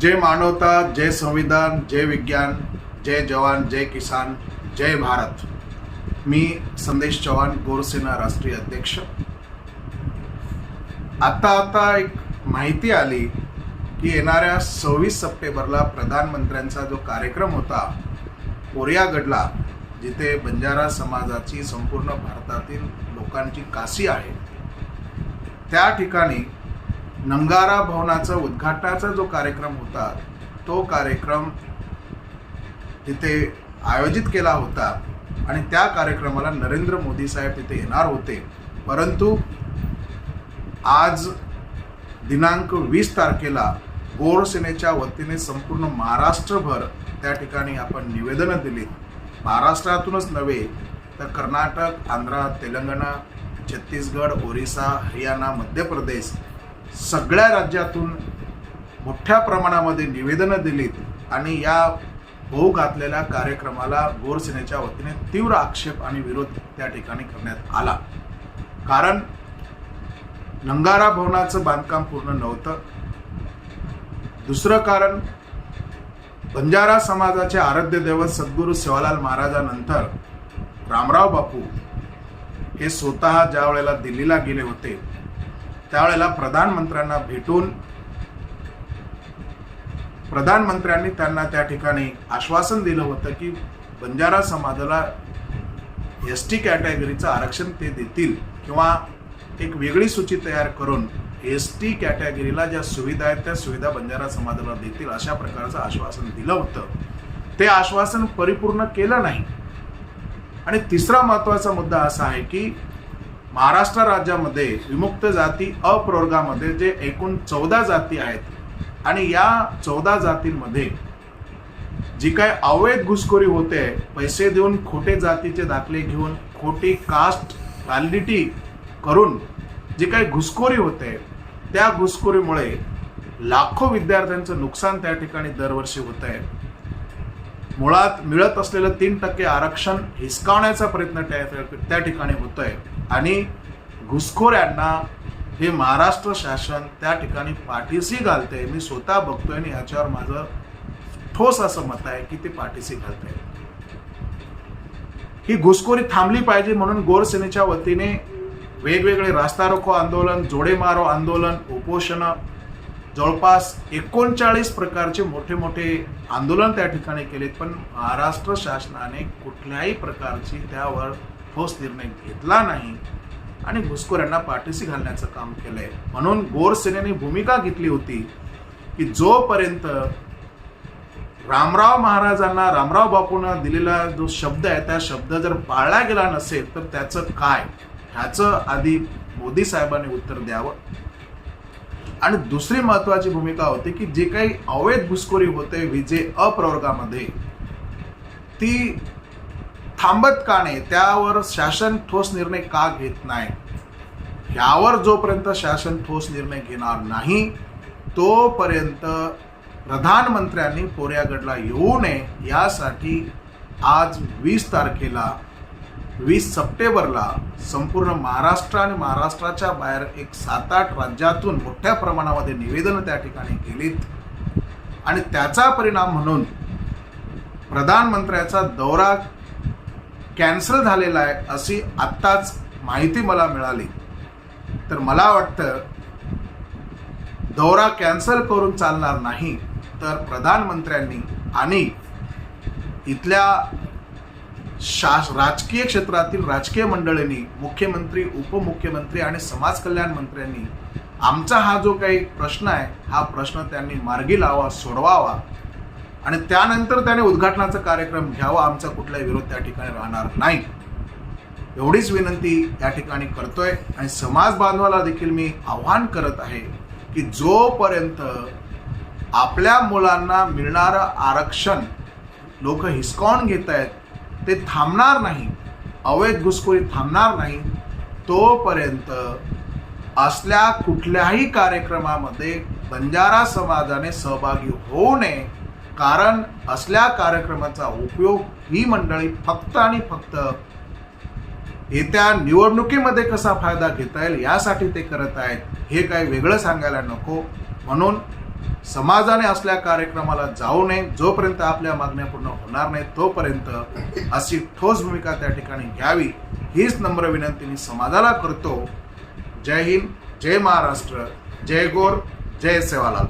जय मानवता जय संविधान जय विज्ञान जय जवान जय किसान जय भारत. मी संदेश चव्हाण गोरसेना राष्ट्रीय अध्यक्ष. आता आता एक माहिती आली की येणाऱ्या सव्वीस सप्टेंबरला प्रधानमंत्र्यांचा जो कार्यक्रम होता कोरियागडला जिथे बंजारा समाजाची संपूर्ण भारतातील लोकांची काशी आहे त्या ठिकाणी नंगारा भवनाचा उद्घाटनाचा जो कार्यक्रम होता तो कार्यक्रम तिथे आयोजित केला होता आणि त्या कार्यक्रमाला नरेंद्र मोदी साहेब तिथे येणार होते. परंतु आज दिनांक वीस तारखेला गोर सेनेच्या वतीने संपूर्ण महाराष्ट्रभर त्या ठिकाणी आपण निवेदनं दिलीत महाराष्ट्रातूनच नव्हे तर कर्नाटक आंध्र तेलंगणा छत्तीसगड ओरिसा हरियाणा मध्य प्रदेश सगळ्या राज्यातून मोठ्या प्रमाणामध्ये निवेदनं दिलीत आणि या होऊ घातलेल्या कार्यक्रमाला गोरसेनेच्या वतीने तीव्र आक्षेप आणि विरोध त्या ठिकाणी करण्यात आला. कारण नंगारा भवनाचं बांधकाम पूर्ण नव्हतं. दुसरं कारण बंजारा समाजाचे आराध्य दैवत सद्गुरू सेवालाल महाराजानंतर रामराव बापू हे स्वतः ज्या वेळेला दिल्लीला गेले होते त्यावेळेला प्रधानमंत्र्यांना भेटून प्रधानमंत्र्यांनी त्यांना त्या ठिकाणी आश्वासन दिलं होतं की बंजारा समाजाला एस टी कॅटेगरीचं आरक्षण ते देतील किंवा एक वेगळी सूची तयार करून एस टी कॅटेगरीला ज्या सुविधा आहेत त्या सुविधा बंजारा समाजाला देतील अशा प्रकारचं आश्वासन दिलं होतं. ते आश्वासन परिपूर्ण केलं नाही. आणि तिसरा महत्त्वाचा मुद्दा असा आहे की महाराष्ट्र राज्यामध्ये विमुक्त जाती अप्रवर्गामध्ये जे एकूण चौदा जाती आहेत आणि या चौदा जातींमध्ये जी काय अवैध घुसखोरी होते पैसे देऊन खोटे जातीचे दाखले घेऊन खोटी कास्ट व्हॅलिडिटी करून जी काही घुसखोरी होते त्या घुसखोरीमुळे लाखो विद्यार्थ्यांचं नुकसान त्या ठिकाणी दरवर्षी होत आहे. मुळात मिळत असलेलं तीन टक्के आरक्षण हिसकावण्याचा प्रयत्न त्या ठिकाणी ठिकाणी होतोय आणि घुसखोऱ्यांना हे महाराष्ट्र शासन त्या ठिकाणी पाठीशी घालते मी स्वतः बघतोय आणि याच्यावर माझं ठोस असं मत आहे की ते पाठीशी घालते ही घुसखोरी थांबली पाहिजे म्हणून गोरसेनेच्या वतीने वेगवेगळे रास्ता रोको आंदोलन जोडे मारो आंदोलन उपोषण जवळपास एकोणचाळीस प्रकारचे मोठे मोठे आंदोलन त्या ठिकाणी केलेत. पण महाराष्ट्र शासनाने कुठल्याही प्रकारची त्यावर ठोस निर्णय घेतला नाही. आणि घुसखोऱ्यांना पाठीशी घालण्याचं काम केलंय. म्हणून गोरसेनेने भूमिका घेतली होती की जोपर्यंत रामराव महाराजांना रामराव बापूंना दिलेला जो शब्द आहे त्या शब्द जर पाळला गेला नसेल तर त्याचं काय? ह्याचं आधी मोदी साहेबांनी उत्तर द्यावं. आणि दुसरी महत्वाची भूमिका होती की जे काही अवैध घुसखोरी होते विजे अप्रवर्गामध्ये ती थांबत का नाही त्यावर शासन ठोस निर्णय का घेत नाही? यावर जोपर्यंत शासन ठोस निर्णय घेणार नाही तोपर्यंत प्रधानमंत्र्यांनी कोऱ्यागडला येऊ नये. यासाठी आज वीस तारखेला वीस सप्टेंबरला संपूर्ण महाराष्ट्र आणि महाराष्ट्राच्या बाहेर एक सात आठ राज्यातून मोठ्या प्रमाणामध्ये निवेदनं त्या ठिकाणी केलीत आणि त्याचा परिणाम म्हणून प्रधानमंत्र्याचा दौरा कॅन्सल झालेला आहे अशी आत्ताच माहिती मला मिळाली. तर मला वाटतं दौरा कॅन्सल करून चालणार नाही तर प्रधानमंत्र्यांनी आणि इथल्या शास राजकीय क्षेत्रातील राजकीय मंडळींनी मुख्यमंत्री उपमुख्यमंत्री आणि समाज कल्याण मंत्र्यांनी आमचा हा जो काही प्रश्न आहे हा प्रश्न त्यांनी मार्गी लावा सोडवावा. आणि त्यानंतर त्याने उद्घाटनाचा कार्यक्रम घ्यावा. आमचा कुठलाही विरोध त्या ठिकाणी राहणार नाही. एवढीच विनंती या ठिकाणी करतोय. आणि समाज बांधवाला देखील मी आव्हान करत आहे की जोपर्यंत आपल्या मुलांना मिळणारं आरक्षण लोक हिसकावून घेत आहेत ते थांबणार नाही अवैध घुसखोरी थांबणार नाही तोपर्यंत असल्या कुठल्याही कार्यक्रमामध्ये बंजारा समाजाने सहभागी होऊ नये. कारण असल्या कार्यक्रमाचा उपयोग ही मंडळी फक्त आणि फक्त येत्या निवडणुकीमध्ये कसा फायदा घेता येईल यासाठी ते करत आहेत हे काही वेगळं सांगायला नको. म्हणून समाजाने असल्या कार्यक्रमाला जाऊ नये जोपर्यंत आपल्या मागण्या पूर्ण होणार नाही तोपर्यंत अशी ठोस भूमिका त्या ठिकाणी घ्यावी हीच नम्र विनंती मी समाजाला करतो. जय हिंद जय महाराष्ट्र जय गोर जय सेवालाल.